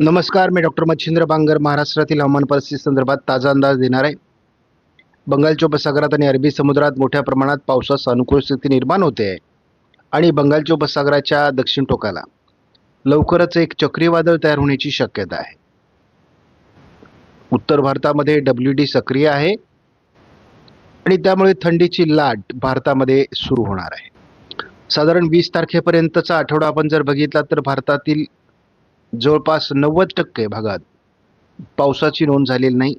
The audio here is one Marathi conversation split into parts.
नमस्कार मी डॉक्टर मच्छिंद्र बांगर महाराष्ट्रातील हवामान परिस्थिती संदर्भात ताजा अंदाज देणार आहे. बंगालच्या उपसागरात आणि अरबी समुद्रात मोठ्या प्रमाणात पावसास अनुकूल स्थिती निर्माण होते आहे आणि बंगालच्या उपसागराच्या दक्षिण टोकाला लवकरच एक चक्रीवादळ तयार होण्याची शक्यता आहे. उत्तर भारतामध्ये डब्ल्यू डी सक्रिय आहे आणि त्यामुळे थंडीची लाट भारतामध्ये सुरू होणार आहे. साधारण वीस तारखेपर्यंतचा आठवडा आपण जर बघितला तर भारतातील जवळपास नव्वद टक्के भागात पावसाची नोंद झालेली नाही.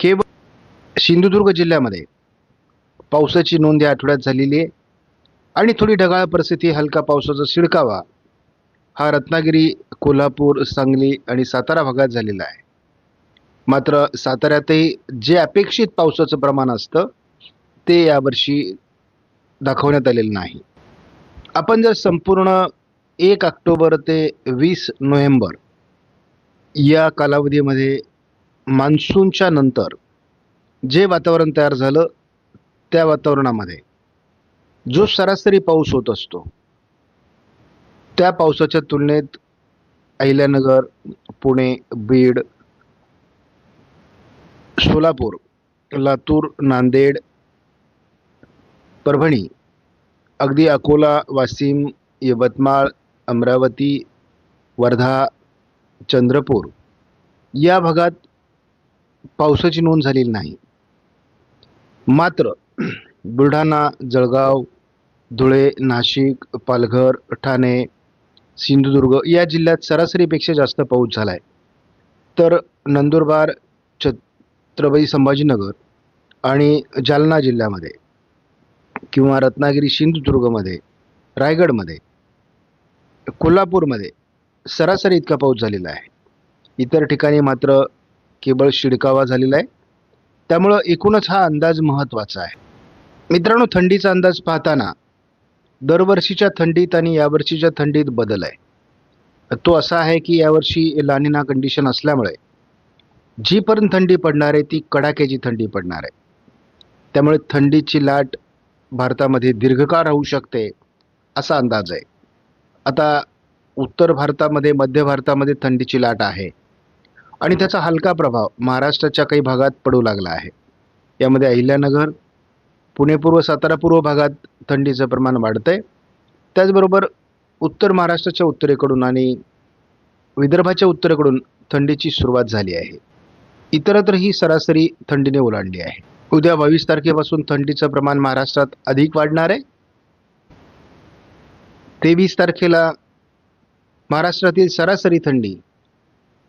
केवळ सिंधुदुर्ग जिल्ह्यामध्ये पावसाची नोंद या आठवड्यात झालेली आहे. आणि थोडी ढगाळ परिस्थिती हलका पावसाचा शिडकावा हा रत्नागिरी कोल्हापूर सांगली आणि सातारा भागात झालेला आहे. मात्र साताऱ्यातही जे अपेक्षित पावसाचं प्रमाण असतं ते यावर्षी दाखवण्यात आलेलं नाही. आपण जर संपूर्ण एक ऑक्टोबर ते वीस नोव्हेंबर या कालावधीमध्ये मान्सूनच्या नंतर जे वातावरण तयार झालं त्या वातावरणामध्ये जो सरासरी पाऊस होत असतो त्या पावसाच्या तुलनेत अहिल्यानगर पुणे बीड सोलापूर लातूर नांदेड परभणी अगदी अकोला वाशिम यवतमाळ अमरावती वर्धा चंद्रपूर या भागात पावसाची नोंद झालेली नाही. मात्र बुलढाणा जळगाव धुळे नाशिक पालघर ठाणे सिंधुदुर्ग या जिल्ह्यात सरासरीपेक्षा जास्त पाऊस झाला आहे तर नंदुरबार छत्रपती संभाजीनगर आणि जालना जिल्ह्यामध्ये किंवा रत्नागिरी सिंधुदुर्गमध्ये रायगडमध्ये कोल्हापूरमध्ये सरासरी इतका पाऊस झालेला आहे. इतर ठिकाणी मात्र केवळ शिडकावा झालेला आहे. त्यामुळं एकूणच हा अंदाज महत्त्वाचा आहे. मित्रांनो थंडीचा अंदाज पाहताना दरवर्षीच्या थंडीत आणि यावर्षीच्या थंडीत बदल आहे. तो असा आहे की यावर्षी लानिना कंडिशन असल्यामुळे जीपर्यंत थंडी पडणार आहे ती कडाक्याची थंडी पडणार आहे. त्यामुळे थंडीची लाट भारतामध्ये दीर्घकाळ राहू शकते असा अंदाज आहे. आता उत्तर भारतामध्ये मध्य भारतामध्ये थंडीची लाट आहे. आणि त्याचा हलका प्रभाव महाराष्ट्राच्या काही भागात पडू लागला आहे. यामध्ये अहिल्यानगर पुणे पूर्व सातारा पूर्व भागात थंडीचं प्रमाण वाढतं आहे त्याचबरोबर उत्तर महाराष्ट्राच्या उत्तरेकडून आणि विदर्भाच्या उत्तरेकडून थंडीची सुरुवात झाली आहे. इतरत्र ही सरासरी थंडीने ओलांडली आहे. उद्या बावीस तारखेपासून थंडीचं प्रमाण महाराष्ट्रात अधिक वाढणार आहे. तेवीस तारखेला महाराष्ट्रातील सरासरी थंडी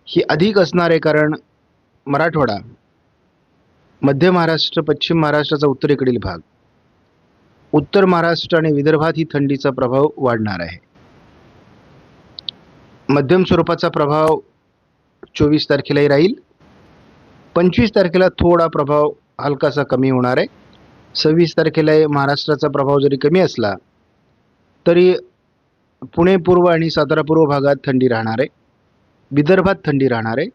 ही अधिक असणार आहे कारण मराठवाडा मध्य महाराष्ट्र पश्चिम महाराष्ट्राचा उत्तरेकडील भाग. उत्तर महाराष्ट्र आणि विदर्भात ही थंडीचा प्रभाव वाढणार आहे. मध्यम स्वरूपाचा प्रभाव चोवीस तारखेलाही राहील. पंचवीस तारखेला थोडा प्रभाव हलकासा कमी होणार आहे. सव्वीस तारखेला महाराष्ट्राचा प्रभाव जरी कमी असला तरी पुणे पूर्व आणि सातारा पूर्व भागात थंडी राहणार आहे विदर्भात थंडी राहणार आहे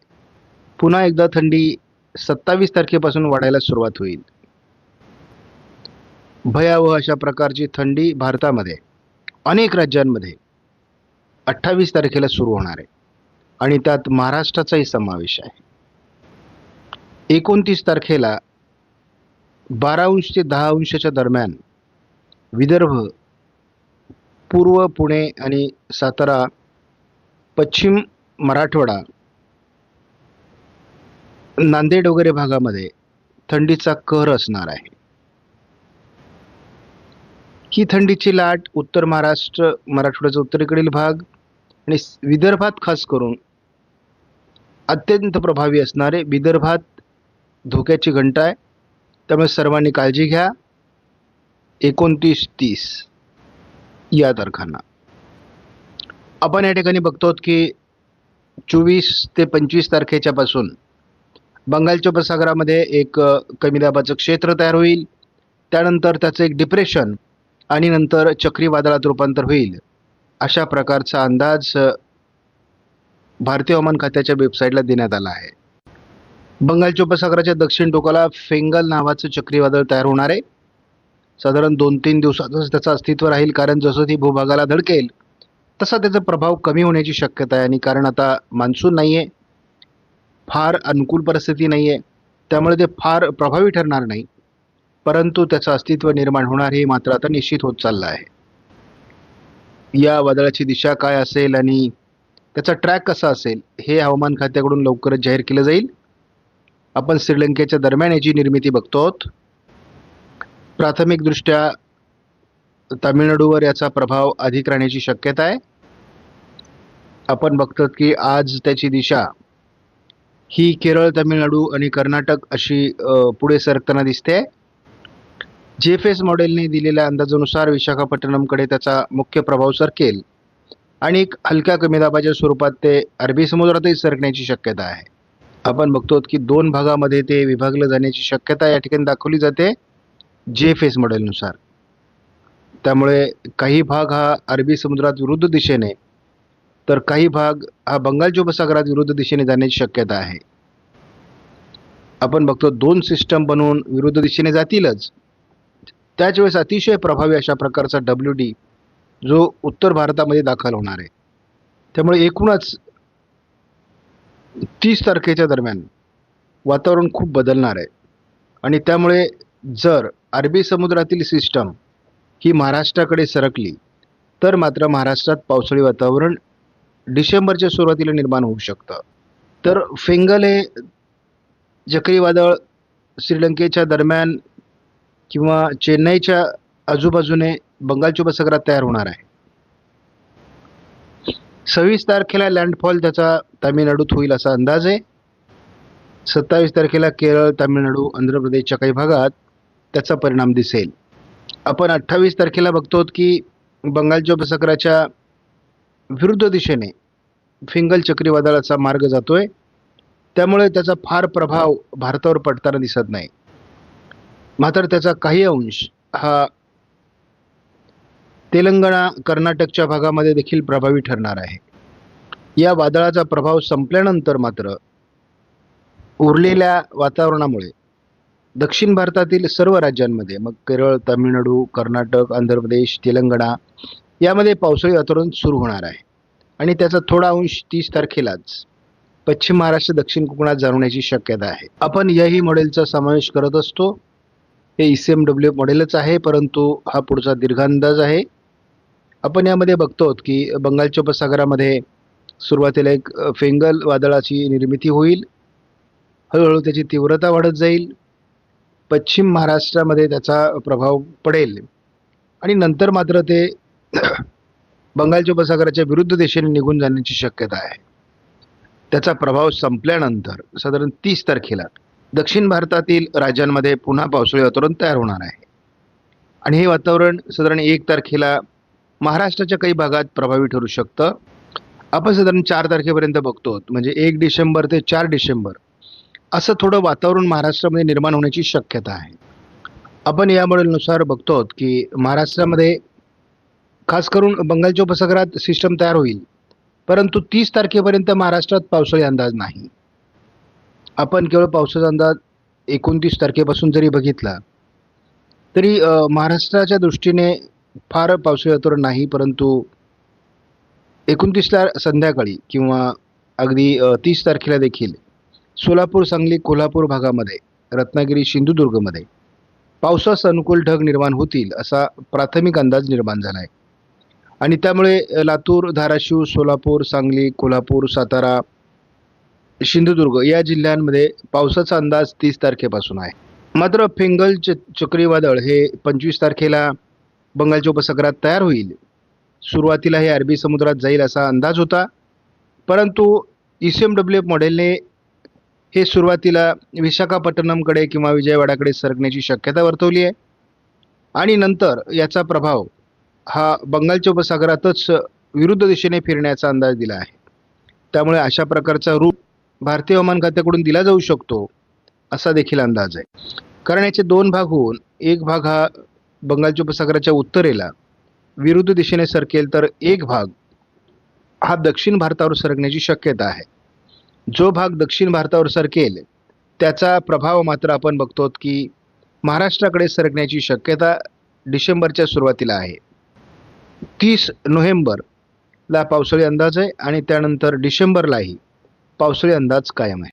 पुन्हा एकदा थंडी सत्तावीस तारखेपासून वाढायला सुरुवात होईल. भयावह अशा प्रकारची थंडी भारतामध्ये अनेक राज्यांमध्ये अठ्ठावीस तारखेला सुरू होणार आहे आणि त्यात महाराष्ट्राचाही समावेश आहे. एकोणतीस तारखेला बारा अंश ते दहा अंशाच्या दरम्यान विदर्भ पूर्व पुणे आणि सातारा पश्चिम मराठवाडा नांदेड वगैरे भागामध्ये थंडीचा कहर असणार आहे. ही थंडीची लाट उत्तर महाराष्ट्र मराठवाड्याचा उत्तरेकडील भाग आणि विदर्भात खास करून अत्यंत प्रभावी असणारे विदर्भात धोक्याची घंटा आहे त्यामुळे सर्वांनी काळजी घ्या. एकोणतीस तीस. या तारखांना आपण या ठिकाणी बघतो की चोवीस ते पंचवीस तारखेच्या पासून बंगालच्या उपसागरामध्ये एक कमी दाबाचं क्षेत्र तयार होईल. त्यानंतर त्याचं एक डिप्रेशन आणि नंतर चक्रीवादळात रूपांतर होईल. अशा प्रकारचा अंदाज भारतीय हवामान खात्याच्या वेबसाईटला देण्यात आला आहे. बंगालच्या उपसागराच्या दक्षिण टोकाला फेंगल नावाचं चक्रीवादळ तयार होणार आहे. साधारण दोन तीन दिवसातच त्याचं अस्तित्व राहील कारण जसं ती भूभागाला धडकेल तसा त्याचा प्रभाव कमी होण्याची शक्यता आहे. आणि कारण आता मान्सून नाही आहे फार अनुकूल परिस्थिती नाही आहे त्यामुळे ते फार प्रभावी ठरणार नाही. परंतु त्याचं अस्तित्व निर्माण होणार हे मात्र आता निश्चित होत चाललं आहे. या वादळाची दिशा काय असेल आणि त्याचा ट्रॅक कसा असेल हे हवामान खात्याकडून लवकरच जाहीर केलं जाईल. आपण श्रीलंकेच्या दरम्यान याची निर्मिती बघतो आहोत. प्राथमिकदृष्ट्या तामिळनाडूवर याचा प्रभाव अधिक राहण्याची शक्यता आहे. आपण बघतो की आज त्याची दिशा ही केरळ तामिळनाडू आणि कर्नाटक अशी पुढे सरकताना दिसते. जे एफ एस मॉडेलने दिलेल्या अंदाजानुसार विशाखापट्टणमकडे त्याचा मुख्य प्रभाव सरकेल आणि एक हलक्या कमी दाबाच्या स्वरूपात ते अरबी समुद्रातही सरकण्याची शक्यता आहे. आपण बघतो की दोन भागामध्ये ते विभागलं जाण्याची शक्यता या ठिकाणी दाखवली जाते. जे एफ एस मॉडेलनुसार. त्यामुळे काही भाग हा अरबी समुद्रात विरुद्ध दिशेने तर काही भाग हा बंगालच्या उपसागरात विरुद्ध दिशेने जाण्याची शक्यता आहे. आपण बघतो दोन सिस्टम बनवून विरुद्ध दिशेने जातीलच. त्याच वेळेस अतिशय प्रभावी अशा प्रकारचा डब्ल्यू डी जो उत्तर भारतामध्ये दाखल होणार आहे. त्यामुळे एकूणच तीस तारखेच्या दरम्यान वातावरण खूप बदलणार आहे. आणि त्यामुळे जर अरबी समुद्रातील सिस्टम ही महाराष्ट्राकडे सरकली तर मात्र महाराष्ट्रात पावसाळी वातावरण डिसेंबरच्या सुरुवातीला निर्माण होऊ शकतं. तर फेंगल हे चक्रीवादळ श्रीलंकेच्या दरम्यान किंवा चेन्नईच्या आजूबाजूने बंगालच्या उपसागरात तयार होणार आहे. सव्वीस तारखेला लँडफॉल त्याचा तामिळनाडूत होईल असा अंदाज आहे. सत्तावीस तारखेला केरळ तामिळनाडू आंध्र प्रदेशच्या काही भागात त्याचा परिणाम दिसेल. आपण अठ्ठावीस तारखेला बघतो की बंगालच्या उपसागराच्या विरुद्ध दिशेने फिंगल चक्रीवादळाचा मार्ग जातोय. त्यामुळे त्याचा फार प्रभाव भारतावर पडताना दिसत नाही. मात्र त्याचा काही अंश हा तेलंगणा कर्नाटकच्या भागामध्ये देखील प्रभावी ठरणार आहे. या वादळाचा प्रभाव संपल्यानंतर मात्र उरलेल्या वातावरणामुळे दक्षिण भारतातील सर्व राज्यांमध्ये मग केरळ तामिळनाडू कर्नाटक आंध्र प्रदेश तेलंगणा यामध्ये पावसाळी वातावरण सुरू होणार आहे. आणि त्याचा थोडा अंश तीस तारखेलाच पश्चिम महाराष्ट्र दक्षिण कोकणात जाणवण्याची शक्यता आहे. आपण याही मॉडेलचा समावेश करत असतो. हे ई सी एम डब्ल्यू मॉडेलच आहे परंतु हा पुढचा दीर्घ अंदाज आहे. आपण यामध्ये बघतो की बंगालच्या उपसागरामध्ये सुरुवातीला एक फेंगल वादळाची निर्मिती होईल. हळूहळू त्याची तीव्रता वाढत जाईल. पश्चिम महाराष्ट्रामध्ये त्याचा प्रभाव पडेल. आणि नंतर मात्र ते बंगालच्या उपसागराच्या विरुद्ध दिशेने निघून जाण्याची शक्यता आहे. त्याचा प्रभाव संपल्यानंतर साधारण तीस तारखेला दक्षिण भारतातील राज्यांमध्ये पुन्हा पावसाळी वातावरण तयार होणार आहे. आणि हे वातावरण साधारण एक तारखेला महाराष्ट्राच्या काही भागात प्रभावी ठरू शकतं. आपण साधारण चार तारखेपर्यंत बघतो. म्हणजे एक डिसेंबर ते चार डिसेंबर असं थोडं वातावरण महाराष्ट्रामध्ये निर्माण होण्याची शक्यता आहे. आपण या मॉडेलनुसार बघतो की महाराष्ट्रामध्ये खास करून बंगालच्या उपसागरात सिस्टम तयार होईल. परंतु तीस तारखेपर्यंत महाराष्ट्रात पावसाळी अंदाज नाही. आपण केवळ पावसाचा अंदाज एकोणतीस तारखेपासून जरी बघितला तरी महाराष्ट्राच्या दृष्टीने फार पावसाळी वातावरण नाही परंतु एकोणतीसला संध्याकाळी किंवा अगदी तीस तारखेला देखील सोलापूर सांगली कोल्हापूर भागामध्ये रत्नागिरी सिंधुदुर्गमध्ये. पावसास अनुकूल ढग निर्माण होतील असा प्राथमिक अंदाज निर्माण झाला आहे आणि त्यामुळे लातूर धाराशिव सोलापूर सांगली कोल्हापूर सातारा सिंधुदुर्ग या जिल्ह्यांमध्ये पावसाचा अंदाज तीस तारखेपासून आहे. मात्र फेंगल च चक्रीवादळ हे पंचवीस तारखेला बंगालच्या उपसागरात तयार होईल. सुरुवातीला हे अरबी समुद्रात जाईल असा अंदाज होता. परंतु E C M W F मॉडेलने हे सुरुवातीला विशाखापट्टणमकडे किंवा विजयवाडाकडे सरकण्याची शक्यता वर्तवली आहे. आणि नंतर याचा प्रभाव हा बंगालच्या उपसागरातच विरुद्ध दिशेने फिरण्याचा अंदाज दिला आहे. त्यामुळे अशा प्रकारचा रूप भारतीय हवामान खात्याकडून दिला जाऊ शकतो असा देखील अंदाज आहे. कारण याचे दोन भाग होऊन एक भाग हा बंगालच्या उपसागराच्या उत्तरेला विरुद्ध दिशेने सरकेल तर एक भाग हा दक्षिण भारतावर सरकण्याची शक्यता आहे. जो भाग दक्षिण भारतावर सरकेल त्याचा प्रभाव मात्र आपण बघतो की महाराष्ट्राकडे सरकण्याची शक्यता डिसेंबरच्या सुरुवातीला आहे. तीस नोव्हेंबरला पावसाळी अंदाज आहे आणि त्यानंतर डिसेंबरलाही पावसाळी अंदाज कायम आहे.